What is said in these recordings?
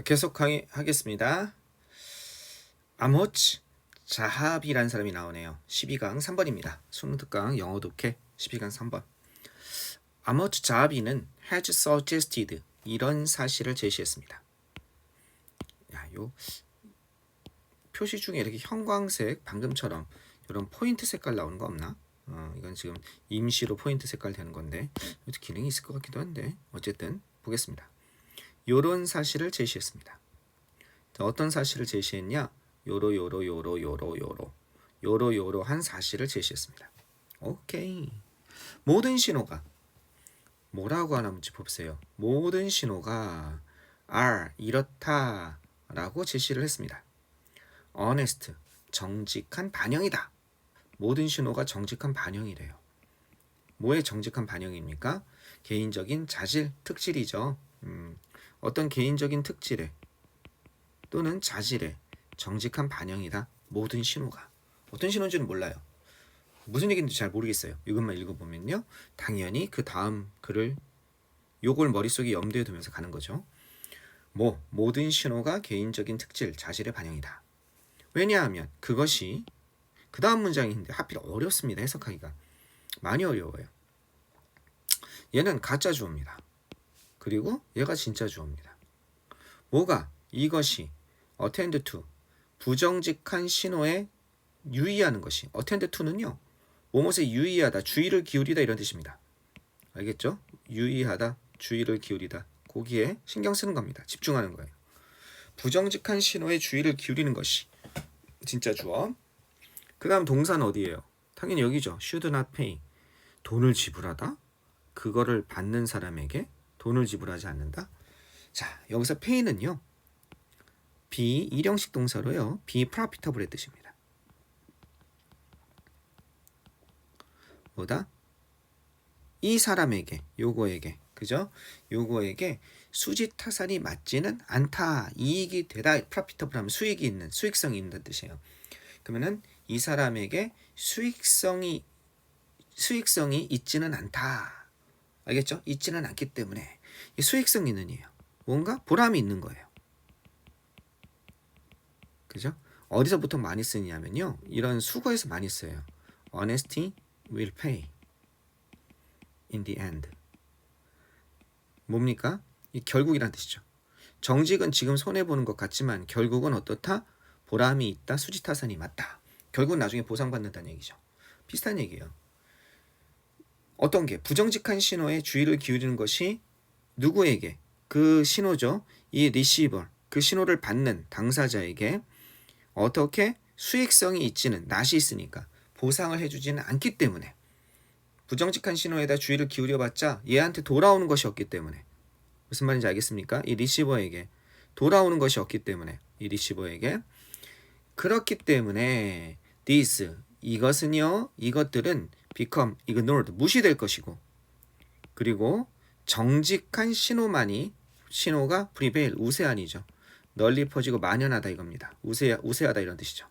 자, 계속 하겠습니다. 아모츠 자합이라는 사람이 나오네요. 12강 3번입니다. 수능 특강 영어 독해 12강 3번. 아모츠 자합이는 has suggested 이런 사실을 제시했습니다. 야, 요 표시 중에 이렇게 형광색 방금처럼 이런 포인트 색깔 나오는 거 없나? 어, 이건 지금 임시로 포인트 색깔 되는 건데 기능이 있을 것 같기도 한데 어쨌든 보겠습니다. 요런 사실을 제시했습니다. 자, 어떤 사실을 제시했냐? 요로 요로 요로 요로 요로 요로 요로한 사실을 제시했습니다. 오케이. 모든 신호가 뭐라고 하나는지 보세요. 모든 신호가 are 이렇다라고 제시를 했습니다. honest 정직한 반영이다. 모든 신호가 정직한 반영이래요. 뭐의 정직한 반영입니까? 개인적인 자질, 특질이죠. 음, 어떤 개인적인 특질에 또는 자질에 정직한 반영이다. 모든 신호가. 어떤 신호인지는 몰라요. 무슨 얘기인지 잘 모르겠어요. 이것만 읽어보면요. 당연히 그 다음 글을 요걸 머릿속에 염두에 두면서 가는 거죠. 뭐, 모든 신호가 개인적인 특질, 자질의 반영이다. 왜냐하면 그것이 그 다음 문장인데 하필 어렵습니다. 해석하기가. 많이 어려워요. 얘는 가짜 주어입니다. 그리고 얘가 진짜 주어입니다. 뭐가 이것이 attend to 부정직한 신호에 유의하는 것이 attend to는요. 뭐뭇에 유의하다, 주의를 기울이다 이런 뜻입니다. 알겠죠? 유의하다, 주의를 기울이다. 거기에 신경 쓰는 겁니다. 집중하는 거예요. 부정직한 신호에 주의를 기울이는 것이 진짜 주어. 그다음 동사는 어디예요? 당연히 여기죠. should not pay. 돈을 지불하다. 그거를 받는 사람에게 돈을 지불하지 않는다. 자, 여기서 pay는요. 비 일형식 동사로요. 비 profitable의 뜻입니다. 뭐다? 이 사람에게, 요거에게, 그죠? 요거에게 수지 타산이 맞지는 않다. 이익이 되다. profitable 하면 수익이 있는, 수익성이 있는 뜻이에요. 그러면은 이 사람에게 수익성이 수익성이 있지는 않다. 알겠죠? 있지는 않기 때문에 이 수익성 있는이에요. 뭔가 보람이 있는 거예요. 그죠? 어디서 보통 많이 쓰냐면요. 이런 수거에서 많이 써요. Honesty will pay in the end. 뭡니까? 이 결국이란 뜻이죠. 정직은 지금 손해 보는 것 같지만 결국은 어떻다? 보람이 있다. 수지타산이 맞다. 결국 나중에 보상받는다는 얘기죠. 비슷한 얘기예요. 어떤 게 부정직한 신호에 주의를 기울이는 것이 누구에게 그 신호죠. 이 리시버 그 신호를 받는 당사자에게 어떻게 수익성이 있지는 낯이 있으니까 보상을 해주지는 않기 때문에 부정직한 신호에다 주의를 기울여봤자 얘한테 돌아오는 것이 없기 때문에 무슨 말인지 알겠습니까? 이 리시버에게 돌아오는 것이 없기 때문에 이 리시버에게 그렇기 때문에 this 이것은요 이것들은 become ignored 무시될 것이고 그리고 정직한 신호만이 신호가 prevail 우세한이죠. 널리 퍼지고 만연하다 이겁니다. 우세 우세하다 이런 뜻이죠.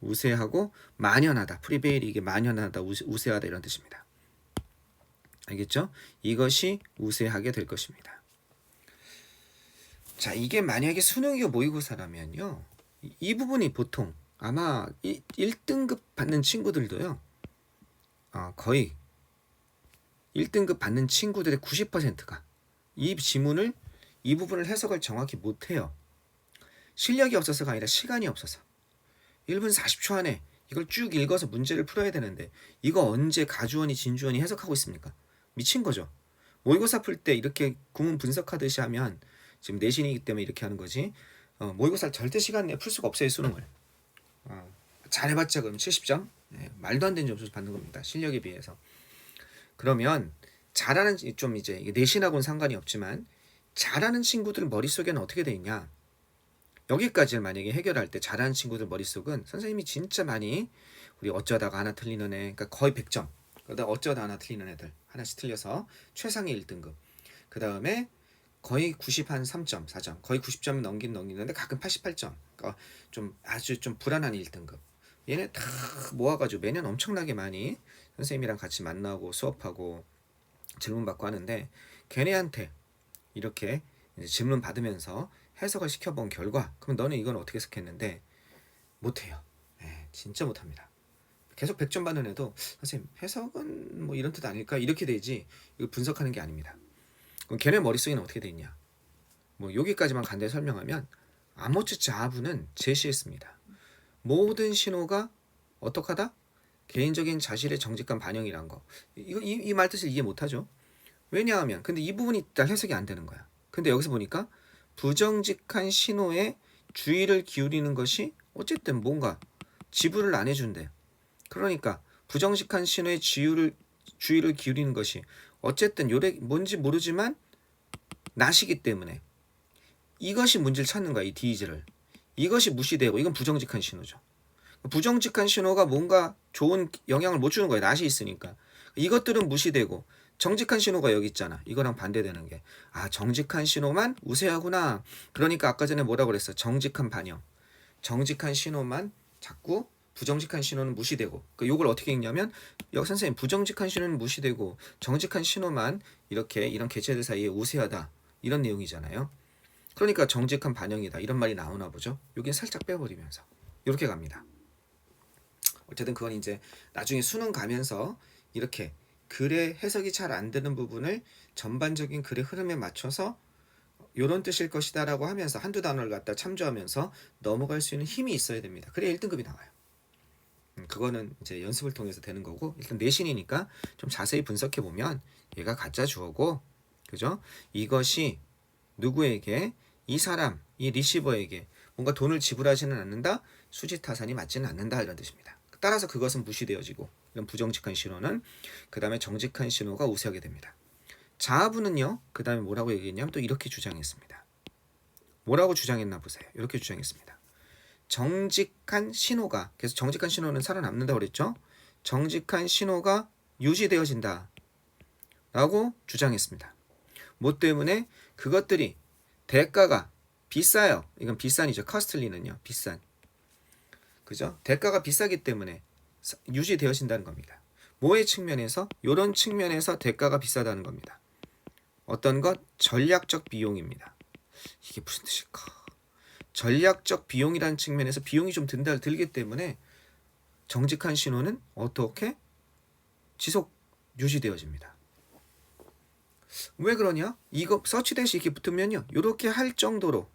우세하고 만연하다. prevail 이게 만연하다 우세, 우세 하다 이런 뜻입니다. 알겠죠? 이것이 우세하게 될 것입니다. 자 이게 만약에 수능이고 모의고사라면요 이, 이 부분이 보통 아마 1, 1등급 받는 친구들도요. 어, 거의 1등급 받는 친구들의 90%가 이 지문을 이 부분을 해석을 정확히 못해요. 실력이 없어서가 아니라 시간이 없어서 1분 40초 안에 이걸 쭉 읽어서 문제를 풀어야 되는데 이거 언제 가주원이 진주원이 해석하고 있습니까? 미친 거죠. 모의고사 풀 때 이렇게 구문 분석하듯이 하면 지금 내신이기 때문에 이렇게 하는 거지 어, 모의고사 절대 시간 내에 풀 수가 없어요 수능을 어, 잘해봤자 그럼 70점 네, 말도 안 되는 점수 받는 겁니다 실력에 비해서 그러면 잘하는 좀 이제 내신하고는 상관이 없지만 잘하는 친구들 머릿속에는 어떻게 돼 있냐 여기까지를 만약에 해결할 때 잘하는 친구들 머릿속은 선생님이 진짜 많이 우리 어쩌다가 하나 틀리는 애 그러니까 거의 100점 그러다 어쩌다 하나 틀리는 애들 하나씩 틀려서 최상의 1등급 그 다음에 거의 90 한 3점, 4점, 거의 90점 넘긴 넘기는데 가끔 88점. 그러니까 좀 아주 좀 불안한 1등급. 얘네 다 모아가지고 매년 엄청나게 많이 선생님이랑 같이 만나고 수업하고 질문 받고 하는데 걔네한테 이렇게 질문 받으면서 해석을 시켜본 결과 그럼 너는 이건 어떻게 해석했는데 못해요. 예, 진짜 못합니다. 계속 100점 받는 애도 선생님 해석은 뭐 이런 뜻 아닐까 이렇게 되지 이거 분석하는 게 아닙니다. 그럼 걔네 머릿속에는 어떻게 돼 있냐? 뭐 여기까지만 간단히 설명하면 아모츠 자부는 제시했습니다. 모든 신호가 어떡하다? 개인적인 자신의 정직한 반영이란 거. 이거 이, 이 말뜻을 이해 못하죠. 왜냐하면 근데 이 부분이 일단 해석이 안 되는 거야. 근데 여기서 보니까 부정직한 신호에 주의를 기울이는 것이 어쨌든 뭔가 지불을 안 해준대. 그러니까 부정직한 신호에 주의를 주의를 기울이는 것이 어쨌든 요래 뭔지 모르지만 나시기 때문에 이것이 문제를 찾는 거야 이 디즈를 이것이 무시되고 이건 부정직한 신호죠. 부정직한 신호가 뭔가 좋은 영향을 못 주는 거예요. 낯이 있으니까. 이것들은 무시되고 정직한 신호가 여기 있잖아. 이거랑 반대되는 게. 아, 정직한 신호만 우세하구나. 그러니까 아까 전에 뭐라고 그랬어? 정직한 반영. 정직한 신호만 자꾸 부정직한 신호는 무시되고. 그 요걸 어떻게 읽냐면 여 선생님 부정직한 신호는 무시되고 정직한 신호만 이렇게 이런 개체들 사이에 우세하다. 이런 내용이잖아요. 그러니까 정직한 반영이다. 이런 말이 나오나 보죠. 여긴 살짝 빼버리면서 이렇게 갑니다. 어쨌든 그건 이제 나중에 수능 가면서 이렇게 글의 해석이 잘 안 되는 부분을 전반적인 글의 흐름에 맞춰서 요런 뜻일 것이다라고 하면서 한두 단어를 갖다 참조하면서 넘어갈 수 있는 힘이 있어야 됩니다. 그래야 1등급이 나와요. 음, 그거는 이제 연습을 통해서 되는 거고 일단 내신이니까 좀 자세히 분석해 보면 얘가 가짜 주어고 그죠? 이것이 누구에게 이 사람 이 리시버에게 뭔가 돈을 지불하지는 않는다 수지타산이 맞지는 않는다 이런 뜻입니다. 따라서 그것은 무시되어지고 이런 부정직한 신호는 그 다음에 정직한 신호가 우세하게 됩니다. 자아부는요 그 다음에 뭐라고 얘기했냐면 또 이렇게 주장했습니다. 뭐라고 주장했나 보세요. 이렇게 주장했습니다. 정직한 신호가 그래서 정직한 신호는 살아남는다고 그랬죠. 정직한 신호가 유지되어진다. 라고 주장했습니다. 뭐 때문에 그것들이 대가가 비싸요. 이건 비싼이죠. 커스틀리는요. 비싼. 그죠? 대가가 비싸기 때문에 사- 유지되어진다는 겁니다. 뭐의 측면에서? 이런 측면에서 대가가 비싸다는 겁니다. 어떤 것? 전략적 비용입니다. 이게 무슨 뜻일까? 전략적 비용이라는 측면에서 비용이 좀 든다 들기 때문에 정직한 신호는 어떻게 지속 유지되어집니다. 왜 그러냐? 이거 서치 대시 이렇게 붙으면요. 이렇게 할 정도로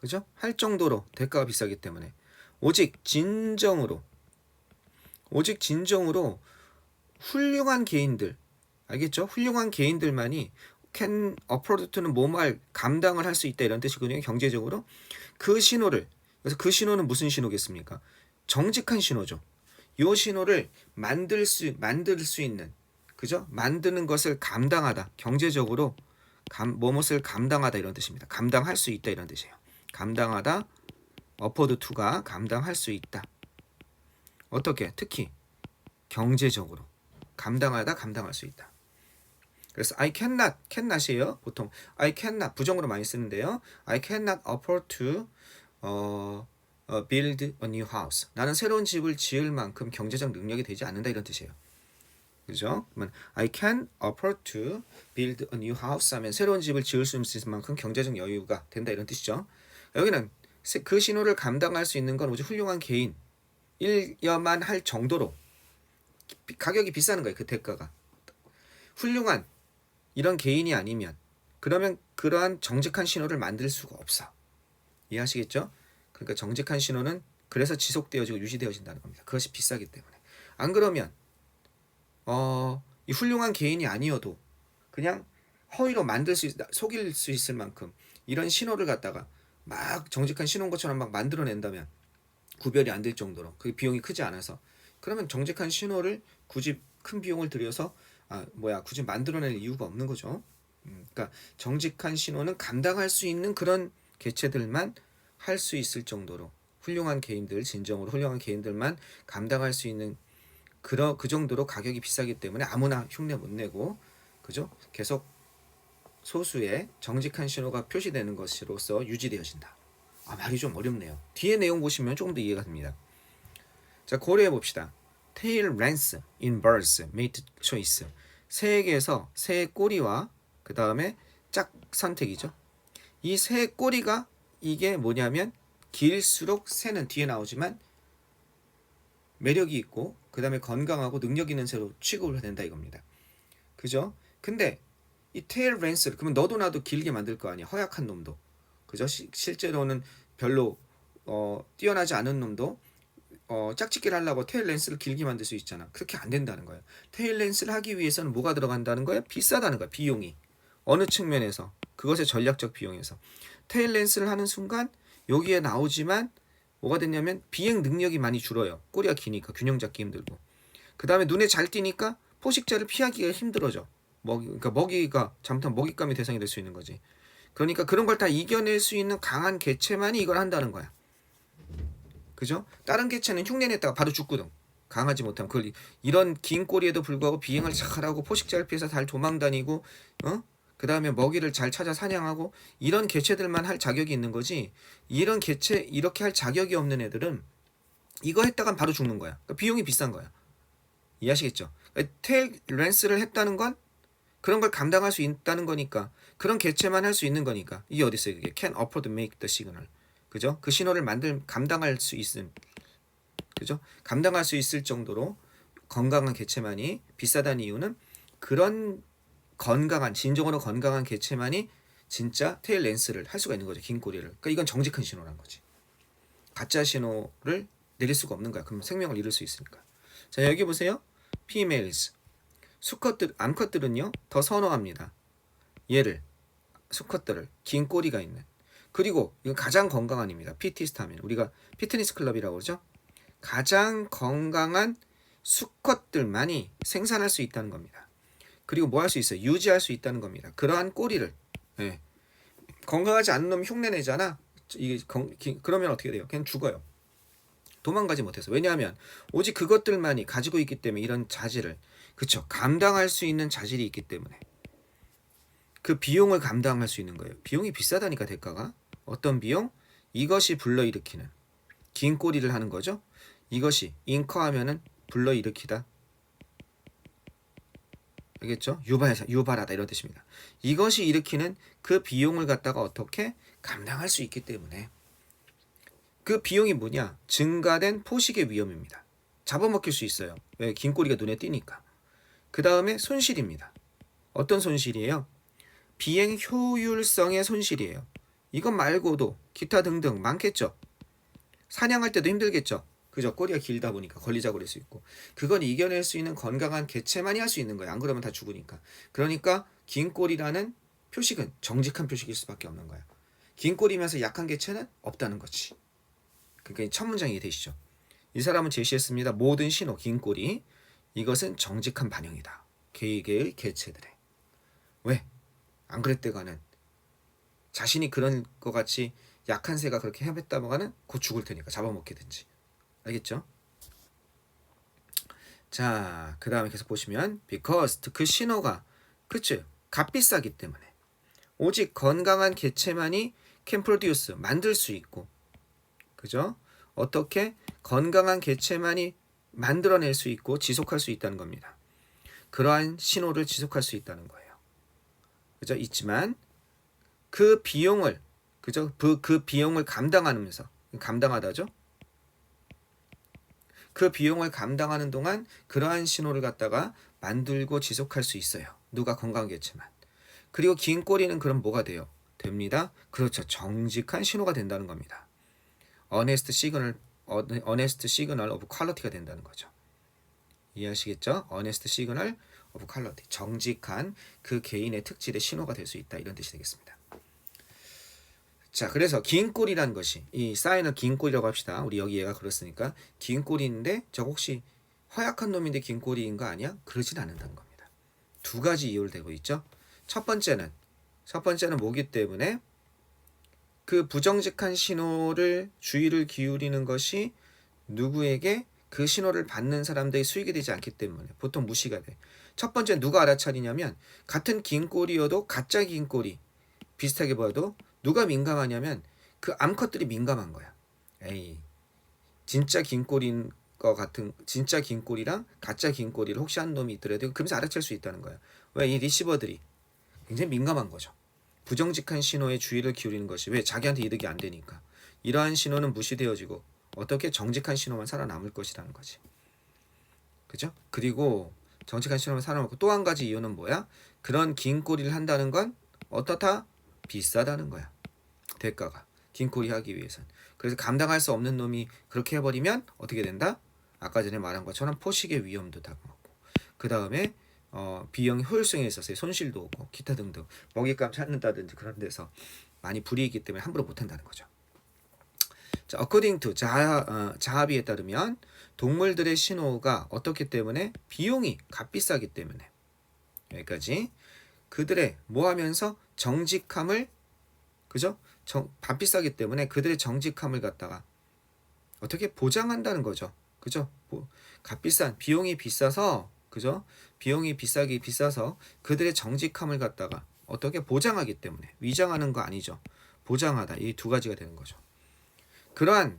그죠? 할 정도로 대가가 비싸기 때문에 오직 진정으로 오직 진정으로 훌륭한 개인들 알겠죠? 훌륭한 개인들만이 can afford to는 뭐말 감당을 할 수 있다 이런 뜻이거든요. 경제적으로 그 신호를 그래서 그 신호는 무슨 신호겠습니까? 정직한 신호죠. 요 신호를 만들 수 만들 수 있는 그죠? 만드는 것을 감당하다 경제적으로 감 뭐뭇을 감당하다 이런 뜻입니다. 감당할 수 있다 이런 뜻이에요. 감당하다 어퍼드 투가 감당할 수 있다. 어떻게? 특히 경제적으로 감당하다 감당할 수 있다. 그래서 I cannot, cannot이에요. 보통 I cannot 부정으로 많이 쓰는데요. I cannot afford to 어, 어, build a new house. 나는 새로운 집을 지을 만큼 경제적 능력이 되지 않는다 이런 뜻이에요. 그죠? 그러면 I can afford to build a new house 하면 새로운 집을 지을 수 있을 만큼 경제적 여유가 된다 이런 뜻이죠. 여기는 세- 그 신호를 감당할 수 있는 건 오직 훌륭한 개인 일여만 할 정도로 비- 가격이 비싸는 거예요. 그 대가가 훌륭한 이런 개인이 아니면 그러면 그러한 정직한 신호를 만들 수가 없어. 이해하시겠죠? 그러니까 정직한 신호는 그래서 지속되어지고 유지되어진다는 겁니다. 그것이 비싸기 때문에. 안 그러면 어, 이 훌륭한 개인이 아니어도 그냥 허위로 만들 수 있, 속일 수 있을 만큼 이런 신호를 갖다가 막 정직한 신호인 것처럼 막 만들어낸다면 구별이 안 될 정도로 그 비용이 크지 않아서 그러면 정직한 신호를 굳이 큰 비용을 들여서 아 뭐야 굳이 만들어낼 이유가 없는 거죠. 음, 그러니까 정직한 신호는 감당할 수 있는 그런 개체들만 할 수 있을 정도로 훌륭한 개인들 진정으로 훌륭한 개인들만 감당할 수 있는 그러 그 정도로 가격이 비싸기 때문에 아무나 흉내 못 내고 그죠? 계속 소수의 정직한 신호가 표시되는 것으로서 유지되어진다. 아 말이 좀 어렵네요. 뒤에 내용 보시면 조금 더 이해가 됩니다. 자 고려해 봅시다. Tail length in birds mate choice. 새에게서 새의 꼬리와 그 다음에 짝 선택이죠. 이 새 꼬리가 이게 뭐냐면 길수록 새는 뒤에 나오지만 매력이 있고 그 다음에 건강하고 능력 있는 새로 취급을 된다 이겁니다. 그죠? 근데 이 테일 랜스를 그러면 너도 나도 길게 만들 거 아니야 허약한 놈도 그죠? 시, 실제로는 별로 어, 뛰어나지 않은 놈도 어, 짝짓기를 하려고 테일 랜스를 길게 만들 수 있잖아 그렇게 안 된다는 거예요 테일 랜스를 하기 위해서는 뭐가 들어간다는 거예요? 비싸다는 거야 비용이 어느 측면에서 그것의 전략적 비용에서 테일 랜스를 하는 순간 여기에 나오지만 뭐가 됐냐면 비행 능력이 많이 줄어요. 꼬리가 기니까 균형 잡기 힘들고. 그 다음에 눈에 잘 띄니까 포식자를 피하기가 힘들어져. 먹이 그러니까 먹이가 잘못하면 먹잇감이 대상이 될 수 있는 거지. 그러니까 그런 걸 다 이겨낼 수 있는 강한 개체만이 이걸 한다는 거야. 그죠? 다른 개체는 흉내냈다가 바로 죽거든. 강하지 못하면. 그걸 이런 긴 꼬리에도 불구하고 비행을 잘하고 포식자를 피해서 잘 도망다니고 어? 그 다음에 먹이를 잘 찾아 사냥하고 이런 개체들만 할 자격이 있는 거지 이런 개체 이렇게 할 자격이 없는 애들은 이거 했다간 바로 죽는 거야 그러니까 비용이 비싼 거야 이해하시겠죠? 그러니까 테일 랜스를 했다는 건 그런 걸 감당할 수 있다는 거니까 그런 개체만 할 수 있는 거니까 이게 어디 있어요? 그게 can afford to make the signal 그죠? 그 신호를 만들 감당할 수 있음 그죠? 감당할 수 있을 정도로 건강한 개체만이 비싸다는 이유는 그런 건강한 진정으로 건강한 개체만이 진짜 테일 랜스를 할 수가 있는 거죠 긴 꼬리를. 그러니까 이건 정직한 신호란 거지. 가짜 신호를 내릴 수가 없는 거야. 그럼 생명을 잃을 수 있으니까. 자 여기 보세요. females. 수컷들 암컷들은요 더 선호합니다. 얘를. 수컷들을. 긴 꼬리가 있는. 그리고 이건 가장 건강한 입니다. 피티스트 하면 우리가 피트니스 클럽이라고 그러죠? 가장 건강한 수컷들만이 생산할 수 있다는 겁니다 그리고 뭐 할 수 있어요? 유지할 수 있다는 겁니다. 그러한 꼬리를. 예. 건강하지 않은 놈 흉내 내잖아. 이게 건, 기- 그러면 어떻게 돼요? 그냥 죽어요. 도망가지 못해서. 왜냐하면 오직 그것들만이 가지고 있기 때문에 이런 자질을. 그쵸? 감당할 수 있는 자질이 있기 때문에. 그 비용을 감당할 수 있는 거예요. 비용이 비싸다니까 대가가. 어떤 비용? 이것이 불러일으키는. 긴 꼬리를 하는 거죠. 이것이 잉커하면은 불러일으키다 알겠죠 유발사 유발하다 이런 뜻입니다 이것이 일으키는 그 비용을 갖다가 어떻게 감당할 수 있기 때문에 그 비용이 뭐냐? 증가된 포식의 위험입니다. 잡아먹힐 수 있어요. 왜? 긴 꼬리가 눈에 띄니까. 그 다음에 손실입니다. 어떤 손실이에요? 비행 효율성의 손실이에요. 이것 말고도 기타 등등 많겠죠. 사냥할 때도 힘들겠죠. 그죠? 꼬리가 길다 보니까 걸리자고 그럴 수 있고. 그건 이겨낼 수 있는 건강한 개체만이 할 수 있는 거예요. 안 그러면 다 죽으니까. 그러니까 긴 꼬리라는 표식은 정직한 표식일 수밖에 없는 거야. 긴 꼬리면서 약한 개체는 없다는 거지. 그러니까 이첫 문장이 되시죠. 이 사람은 제시했습니다. 모든 신호 긴 꼬리 이것은 정직한 반영이다. 개개의 개체들의 왜? 안 그랬대가는 자신이 그런 것 같이 약한 새가 그렇게 헤맸다가는 곧 죽을 테니까 잡아먹게든지 알겠죠? 자, 그 다음에 계속 보시면 because 그 신호가 그치 값비싸기 때문에 오직 건강한 개체만이 can produce 만들 수 있고 그죠? 어떻게 건강한 개체만이 만들어낼 수 있고 지속할 수 있다는 겁니다. 그러한 신호를 지속할 수 있다는 거예요. 그죠? 있지만 그 비용을 그죠? 그, 그 비용을 감당하면서 감당하다죠? 그 비용을 감당하는 동안 그러한 신호를 갖다가 만들고 지속할 수 있어요. 누가 건강 개체만. 그리고 긴 꼬리는 그럼 뭐가 돼요? 됩니다. 그렇죠. 정직한 신호가 된다는 겁니다. honest signal, honest signal of quality가 된다는 거죠. 이해하시겠죠? honest signal of quality, 정직한 그 개인의 특질의 신호가 될 수 있다 이런 뜻이 되겠습니다. 자, 그래서 긴 꼬리라는 것이 이 사인은 긴 꼬리라고 합시다. 우리 여기 얘가 그렇으니까 긴 꼬리인데 저 혹시 허약한 놈인데 긴 꼬리인 거 아니야? 그러진 않는다는 겁니다. 두 가지 이유를 대고 있죠. 첫 번째는 첫 번째는 뭐기 때문에 그 부정직한 신호를 주의를 기울이는 것이 누구에게 그 신호를 받는 사람들이 수익이 되지 않기 때문에 보통 무시가 돼. 첫 번째 누가 알아차리냐면 같은 긴 꼬리여도 가짜 긴 꼬리 비슷하게 보여도 누가 민감하냐면 그 암컷들이 민감한 거야. 에이 진짜 긴 꼬리인 거 같은 진짜 긴 꼬리랑 가짜 긴 꼬리를 혹시 한 놈이 있더라도 그러면서 알아챌 수 있다는 거야. 왜 이 리시버들이 굉장히 민감한 거죠. 부정직한 신호에 주의를 기울이는 것이 왜 자기한테 이득이 안 되니까 이러한 신호는 무시되어지고 어떻게 정직한 신호만 살아남을 것이라는 거지. 그죠? 그리고 정직한 신호만 살아남고 또 한 가지 이유는 뭐야? 그런 긴 꼬리를 한다는 건 어떻다? 비싸다는 거야. 대가가 긴 꼬리 하기 위해선. 그래서 감당할 수 없는 놈이 그렇게 해버리면 어떻게 된다? 아까 전에 말한 것처럼 포식의 위험도 다가오고 그 다음에 어, 비용 효율성에 있어서의 손실도 오고 기타 등등 먹잇감 찾는다든지 그런 데서 많이 불이익이기 때문에 함부로 못한다는 거죠. 자, according to 자, 어, 자합의에 따르면 동물들의 신호가 어떻기 때문에 비용이 값비싸기 때문에 여기까지 그들의 뭐 하면서 정직함을 그죠? 정, 값비싸기 때문에 그들의 정직함을 갖다가 어떻게 보장한다는 거죠. 그죠? 뭐, 값비싼 비용이 비싸서 그죠? 비용이 비싸기 비싸서 그들의 정직함을 갖다가 어떻게 보장하기 때문에 위장하는 거 아니죠. 보장하다 이 두 가지가 되는 거죠. 그러한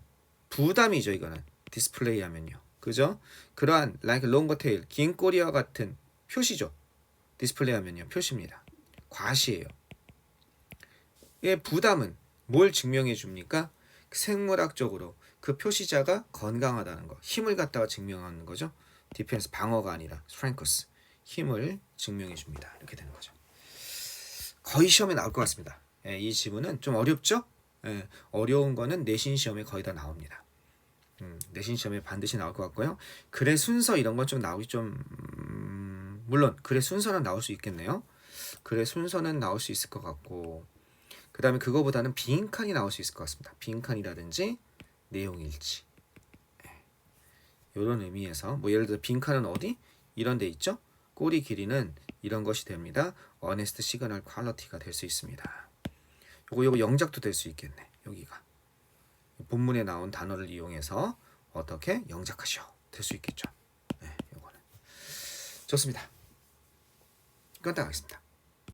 부담이죠 이거는 디스플레이 하면요. 그죠? 그러한 like longer tail 긴 꼬리와 같은 표시죠. 디스플레이 하면요 표시입니다. 과시예요. 이 부담은 뭘 증명해 줍니까? 생물학적으로 그 표시자가 건강하다는 거, 힘을 갖다가 증명하는 거죠. 디펜스 방어가 아니라 스트렝크스 힘을 증명해 줍니다. 이렇게 되는 거죠. 거의 시험에 나올 것 같습니다. 예, 이 지문은 좀 어렵죠? 예, 어려운 거는 내신 시험에 거의 다 나옵니다. 음, 내신 시험에 반드시 나올 것 같고요. 글의 순서 이런 건 좀 나오기 좀 음, 물론 글의 순서는 나올 수 있겠네요. 글의 순서는 나올 수 있을 것 같고 그 다음에 그거보다는 빈칸이 나올 수 있을 것 같습니다. 빈칸이라든지 내용 일치 이런 의미에서 뭐 예를 들어 빈칸은 어디 이런 데 있죠. 꼬리 길이는 이런 것이 됩니다. 어네스트 시그널 퀄러티가 될 수 있습니다. 요거 요거 영작도 될 수 있겠네. 여기가 본문에 나온 단어를 이용해서 어떻게 영작하시오 될수 있겠죠. 네, 요거는 좋습니다. 하겠습니다.